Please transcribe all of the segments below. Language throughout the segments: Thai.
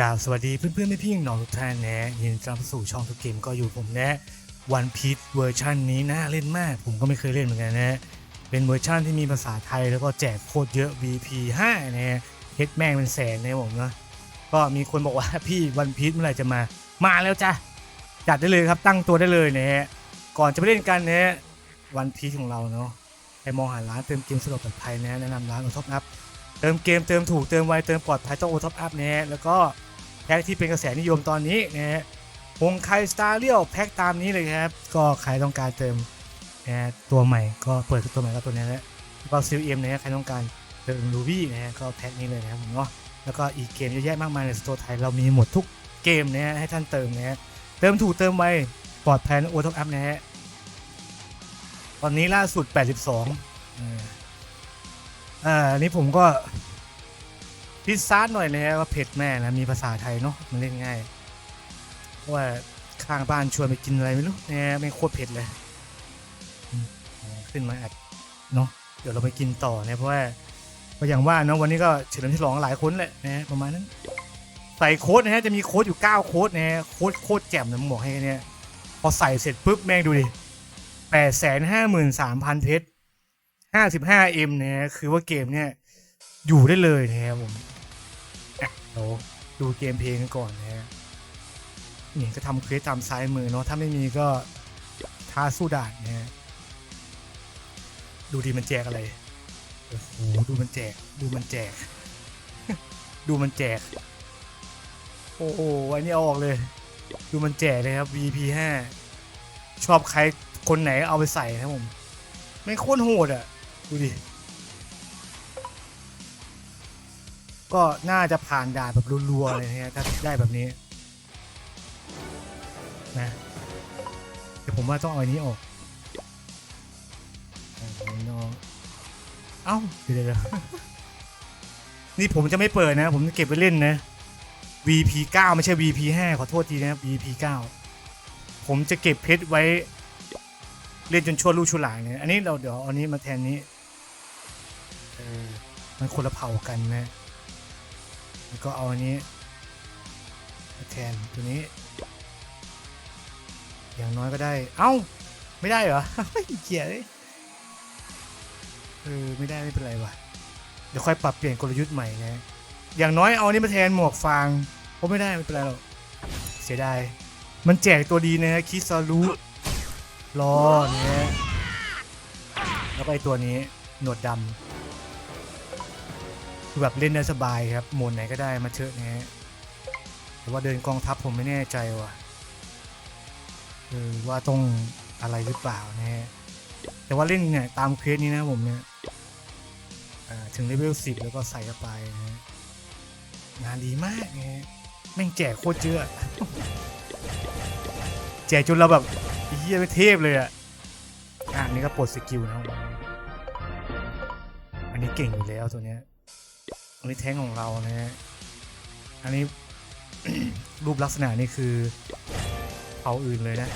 กล่าวสวัสดีเพื่อนๆพี่ๆน้องทุกท่านนะยินดีต้อนรับสู่ช่องทุกเกมก็อยู่ผมนะวันพี e เวอร์ชันนี้น่าเล่นมาก ผมก็ไม่เคยเล่นเหมือนกันนะเป็นเวอร์ชันที่มีภาษาไทยแล้วก็แจกโคตรเยอะ VP 5นะเฮ็ดแม่งเป็นแสนนะผมนะก็มีคนบอกว่าพี่วันพี e เมื่อไหร่จะมามาแล้วจ้ะจัดได้เลยครับตั้งตัวได้เลยนะฮะก่อนจะไปเล่นกันนะฮะวันพี e ของเราเนาะใครมองหาร้านเติมเกมสะดวกปลอดภัยนะแนะนำร้านโอท็อปอัพเติมเกมเติมถูกเติมไวเติมปลอดภัยต้องโอท็อปอัพนะฮะแล้วก็ แพ็คที่เป็นกระแสนิยมตอนนี้นะฮะวงไคสตาร์เรียวแพ็คตามนี้เลยครับ ก็ใครต้องการเติมนะตัวใหม่ก็เปิดตัวใหม่ก็ตัวนี้แหละแล้วก็ซิลเอ็มนะใครต้องการเติมรูบี้นะฮะก็แพ็คนี้เลยนะครับผมเนาะแล้วก็อีกเกมเยอะแยะมากมายในสโตร์ไทยเรามีหมดทุกเกมนะฮะให้ท่านเติมนะฮะเติมถูกเติมไวปลอดภัยโอท็อปอัพนะฮะตอนนี้ล่าสุด 82อ่าอ่าอันนี้ผมก็ พิซซ่าหน่อยเลยว่าเผ็ดแม่นะมีภาษาไทยเนาะมันเล่นง่ายเพราะว่าข้างบ้านชวนไปกินอะไรไม่รู้นี่ยไม่โคตรเผ็ดเลยขึ้นมาอัดเนาะเดี๋ยวเราไปกินต่อนะเพราะว่าก็อย่างว่าเนาะวันนี้ก็เฉลิมฉลองหลายคนแหละนะประมาณนั้นใส่โค้ดนะฮะจะมีโค้ดอยู่ 9 โค้ดนะฮะโค้ดโคตรแจ่มนะผมบอกให้เนี่ยพอใส่เสร็จปุ๊บแม่งดูดิแปดแสนห้าหมื่นสามพันเพชรห้าสิบห้าเอ็มเนี่ยคือว่าเกมเนี่ยอยู่ได้เลยนะครับผม เราดูเกมเพลงกันก่อนนะฮะนี่ก็ทำเควสตามซ้ายมือเนาะถ้าไม่มีก็ท้าสู้ด่านนะฮะดูดีมันแจกอะไรโอ้โหดูมันแจก ดูมันแจก ดูมันแจก โอ้โหอันนี้เอาออกเลย ดูมันแจกเลยครับ VP 5ชอบใครคนไหนเอาไปใส่ครับผมไม่โคตรโหดอะ ดูดิ ก็น่าจะผ่านด่านแบบรัวๆเลยนะฮะถ้าได้แบบนี้นะเดี๋ยวผมว่าต้องเอาอันนี้ออกเอาอันนี้ออกเอ้าเดี๋ยวนี่ผมจะไม่เปิดนะ ผมจะเก็บไปเล่นนะ VP 9ไม่ใช่ VP 5ขอโทษทีนะ VP 9ผมจะเก็บเพชรไว้ เล่นจนชั่วลูกชั่วหลานเนี่ยอันนี้เราเดี๋ยวเอาอันนี้มาแทนนี้มันคนละเผ่ากันนะ แล้วก็เอาอันนี้มาแทนตัวนี้ อย่างน้อยก็ได้ เอ้า ไม่ได้เหรอเกียเลยเออไม่ได้ไม่เป็นไรวะเดี๋ยวค่อยปรับเปลี่ยนกลยุทธ์ใหม่นะ อย่างน้อยเอาอันนี้มาแทนหมวกฟางโอ้ไม่ได้ไม่เป็นไรหรอก เสียดาย มันแจกตัวดีนะฮะคิซารุรอเนี่ยแล้วก็ไอตัวนี้หนวดดำ คือแบบเล่นได้สบายครับโหมดไหนก็ได้มาเชอะนะฮะแต่ว่าเดินกองทัพผมไม่แน่ใจว่ะเออว่าต้องอะไรหรือเปล่านะฮะแต่ว่าเล่นเนี่ยตามเควสนี้นะผมเนี่ยถึงเลเวลสิบแล้วก็ใส่เข้าไปนะฮะงานดีมากนะฮะแม่งแจกโคตรเยอะแจกจนเราแบบเฮียไม่เทพเลยอะอันนี้ก็ปลดสกิลนะอันนี้เก่งอยู่แล้วตัวเนี้ย อันนี้แท้งของเรานะฮะอันนี้ รูปลักษณะนี่คือเผาอื่นเลยนะ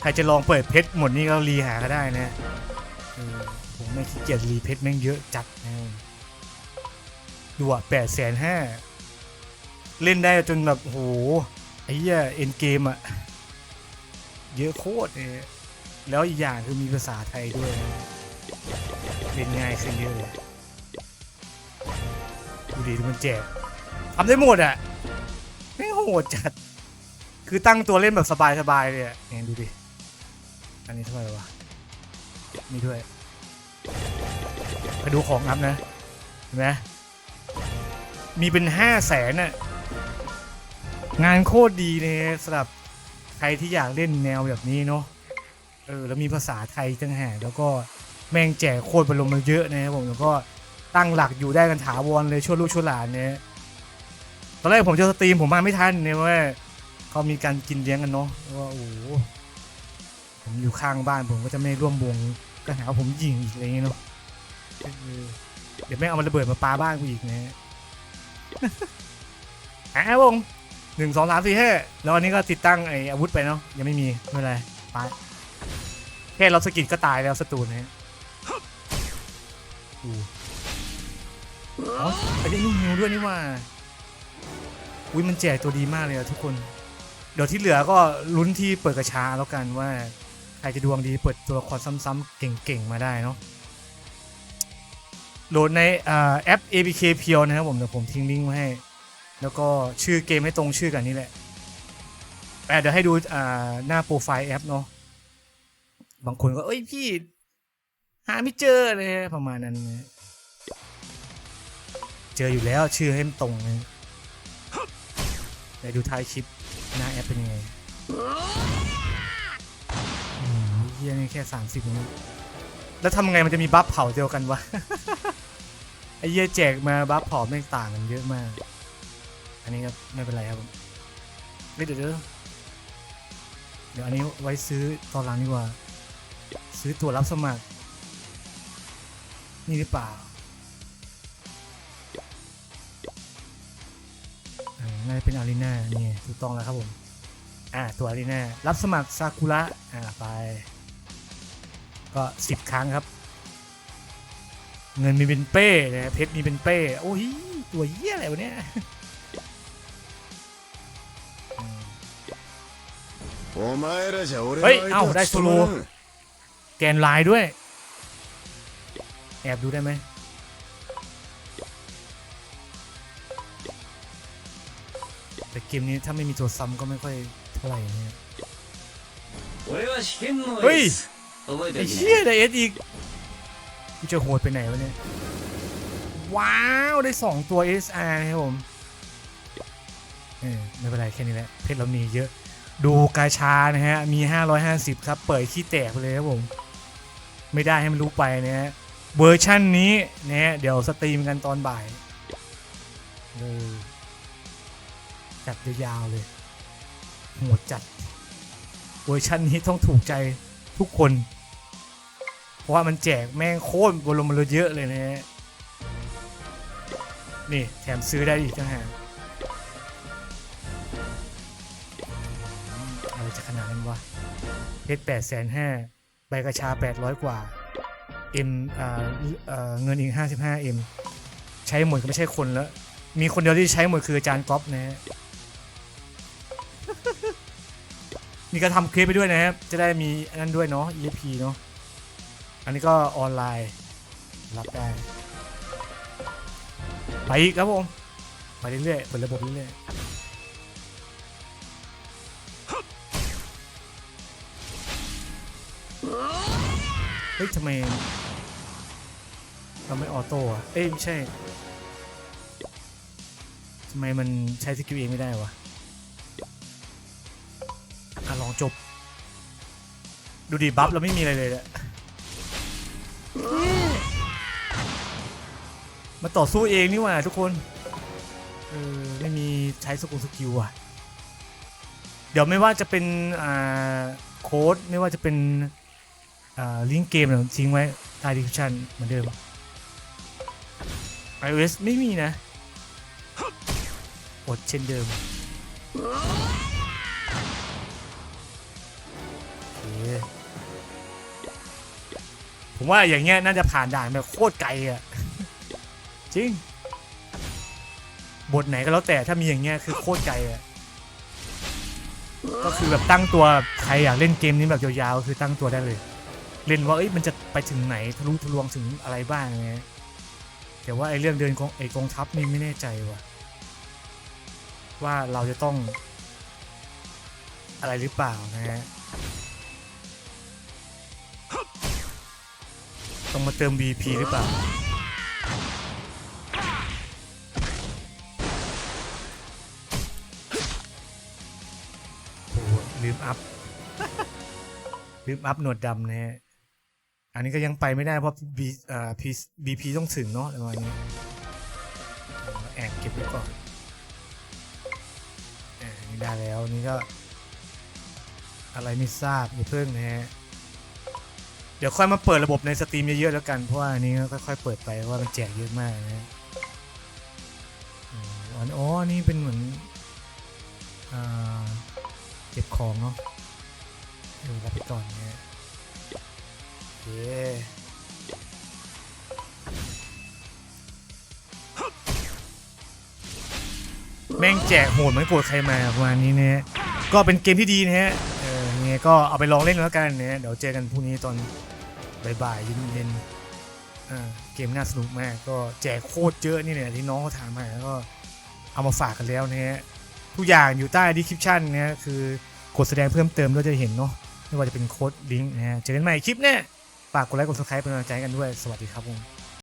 ใครจะลองเปิดเพชรหมดนี่ก็รีหาก็ได้นะผมไม่ขี้เกียจรีเพชรแม่งเยอะจัดนะดูอะแปดแสนห้าเล่นได้จนแบบโหไอ้เหี้ยเอ็นเกมอะเยอะโคตรเลยแล้วอีกอย่างคือมีภาษาไทยด้วยนะ เล่นง่ายขึ้นเยอะเลยดูดิมันแจกทำได้หมดอะไม่โหดจัด คือตั้งตัวเล่นแบบสบายๆเลยอะเนี่ยดูดิ อันนี้เท่าไหร่วะนี่ด้วยไปดูของอัพนะ เห็นไหมมีเป็นห้าแสนอะ งานโคตรดีเลยสำหรับใครที่อยากเล่นแนวแบบนี้เนาะ เออ แล้วมีภาษาไทยตั้งหากแล้วก็ แม่งแจกโคตรบรรลมมาเยอะนะครับผมแล้วก็ตั้งหลักอยู่ได้กันถาวรเลยช่วลูกช่วหลานเนี่ยตอนแรกผมจะสตรีมผมมาไม่ทันเนี่ยว่าเขามีการกินเลี้ยงกันเนาะว่าโอ้ผมอยู่ข้างบ้านผมก็จะไม่ร่วมวงก็หาวผมยิงอีกอะไรเงี้ยเนาะเดี๋ยวแม่งเอามันระเบิดมาปาบ้านกูอีกนะฮะอะวงหนึ่งสองสามสี่ห้าแล้วอันนี้ก็ติดตั้งไอ้อาวุธไปเนาะยังไม่มีไม่เป็นไรไปแค่เราสกิดก็ตายแล้วศัตรูนะฮะ ดูอ๋อไอ้นี่มีฮิวด้วยนี่ว่าอุ้ยมันแจกตัวดีมากเลยอะทุกคน เดี๋ยวที่เหลือก็ลุ้นที่เปิดกระชาแล้วกันว่าใครจะดวงดีเปิดตัวละครซ้ำๆเก่งๆมาได้เนาะโหลดในอแอป APK เพียวนะครับผมเดี๋ยวผมทิ้งลิงก์ไว้ให้ แล้วก็ชื่อเกมให้ตรงชื่อกันนี่แหละแต่เดี๋ยวให้ดูหน้าโปรไฟล์แอปเนาะบางคนก็เอ้ยพี่ หาไม่เจอเลยประมาณนั้นนะเจออยู่แล้วชื่อให้มันตรงนะเดี๋ยวดูท้ายคลิปหน้าแอปเป็นยังไงเฮียนี่แค่สามสิบนี้แล้วทำไงมันจะมีบัฟเผาเดียวกันวะไอเหี้ยแจกมาบัฟเผาไม่ต่างกันเยอะมาก อันนี้ก็ไม่เป็นไรครับผมเฮ้ยเดี๋ยวเดี๋ยวเดี๋ยวอันนี้ไว้ซื้อตอนหลังดีกว่า ซื้อตั๋วรับสมัคร นี่หรือเปล่าน่าจะเป็นอารีนาเนี่ยถูกต้องแล้วครับผม อ่า ตัวอารีนารับสมัครซากุระ อ่า ไป ก็สิบครั้งครับ เงินมีเป็นเป้นะเพชรมีเป็นเป้ โอ้ย ตัวเหี้ยอะไรวะเนี่ยเฮ้ย เอ้า ได้โซโล แกนไลน์ด้วย แอบดูได้ไหมแต่เกมนี้ถ้าไม่มีตัวซ้ำก็ไม่ค่อยเท่าไหร่นะเฮ้ยไอ้เชี่ยไดเอสอีกกูจะโหดไปไหนวะเนี่ย ว้าว ได้สองตัวเอชนอครับผมเออไม่เป็นไรแค่นี้แหละ เพชรเรามีเยอะ ดูกาชานะฮะ มีห้าร้อยห้าสิบครับ เปิดขี้แตกไปเลยครับผม ไม่ได้ให้มันรู้ไปนะฮะ เวอร์ชั่นนี้เนะฮะเดี๋ยวสตรีมกันตอนบ่ายเออจัดยาวๆเลยโหดจัด เวอร์ชันนี้ต้องถูกใจทุกคน เพราะว่ามันแจกแม่งโคตรบรมเลยเยอะเลยนะฮะนี่แถมซื้อได้อีกต่างหากอะไรจะขนาดนั้นวะเพชรแปดแสนห้าใบกระชาแปดร้อยกว่า เอ็มอ่าเอ่อเงินอีกห้าสิบห้าเอ็มใช้หมดก็ไม่ใช่คนแล้ว มีคนเดียวที่ใช้หมดคืออาจารย์ก๊อฟนะฮะมีการทำคลิปไปด้วยนะครับ จะได้มีอันนั้นด้วยเนาะ EP เนาะ อันนี้ก็ออนไลน์ รับได้ ไปอีกครับผม ไปเรื่อยๆเปิดระบบเรื่อยๆเฮ้ยทำไม เราไม่ออโต้อะเอ้ยไม่ใช่ทำไมมันใช้สกิลเองไม่ได้วะอะลองจบ ดูดิบัฟเราไม่มีอะไรเลยอะมาต่อสู้เองนี่หว่าทุกคน เออไม่มีใช้สกุลสกิลอะ เดี๋ยวไม่ว่าจะเป็นอ่าโค้ดไม่ว่าจะเป็นอ่าลิงก์เกมเนี่ยทิ้งไว้ใต้ดีคริปชันเหมือนเดิม iOS ไม่มีนะอดเช่นเดิมผมว่าอย่างเงี้ยน่าจะผ่านด่านแบบโคตรไกลอะจริง บทไหนก็แล้วแต่ถ้ามีอย่างเงี้ยคือโคตรไกลอะก็คือแบบตั้งตัวใครอยากเล่นเกมนี้แบบยาวๆ คือตั้งตัวได้เลย เล่นว่าเอ้ยมันจะไปถึงไหนทะลุทะลวงถึงอะไรบ้างไง แต่ว่าไอ้เรื่องเดินกองไอ้กองทัพนี่ไม่แน่ใจว่ะว่าเราจะต้อง อะไรหรือเปล่านะฮะต้องมาเติม VP หรือเปล่าโอ้ลืมอัพลืมอัพหนวดดำนะฮะ อันนี้ก็ยังไปไม่ได้เพราะ B อ่า P BP ต้องถึงเนาะอะไรประมาณนี้แอบเก็บไว้ก่อนอ่านี่ได้แล้วนี่ก็ อะไรไม่ทราบอย่าเพิ่งนะฮะเดี๋ยวค่อยมาเปิดระบบในสตรีมเยอะๆแล้วกัน เพราะว่าอันนี้ก็ค่อยๆเปิดไปว่ามันแจกเยอะมากนะฮะอ๋อนี่เป็นเหมือนอ่าเก็บของเนาะเออรับไปก่อนนะฮะ เคม่งแจกโหดเหมือนโกรธใครมาประมาณนี้นะฮะก็เป็นเกมที่ดีนะฮะเออยังไงก็เอาไปลองเล่นแล้วกันนะฮะเดี๋ยวเจอกันพรุ่งนี้ตอนบ่ายๆเย็นๆอ่าเกมน่าสนุกมาก ก็แจกโคตรเยอะนี่เนี่ยที่น้องเขาถามมาแล้วก็เอามาฝากกันแล้วนะฮะทุกอย่างอยู่ใต้ดีคริปชั่นนะฮะคือกดแสดงเพิ่มเติมด้วยจะเห็นเนาะไม่ว่าจะเป็นโค้ดลิงก์นะฮะเจอกันใหม่คลิปหน้า ฝากกดไลค์กดซับสไครป์เป็นกำลังใจกันด้วย สวัสดีครับผม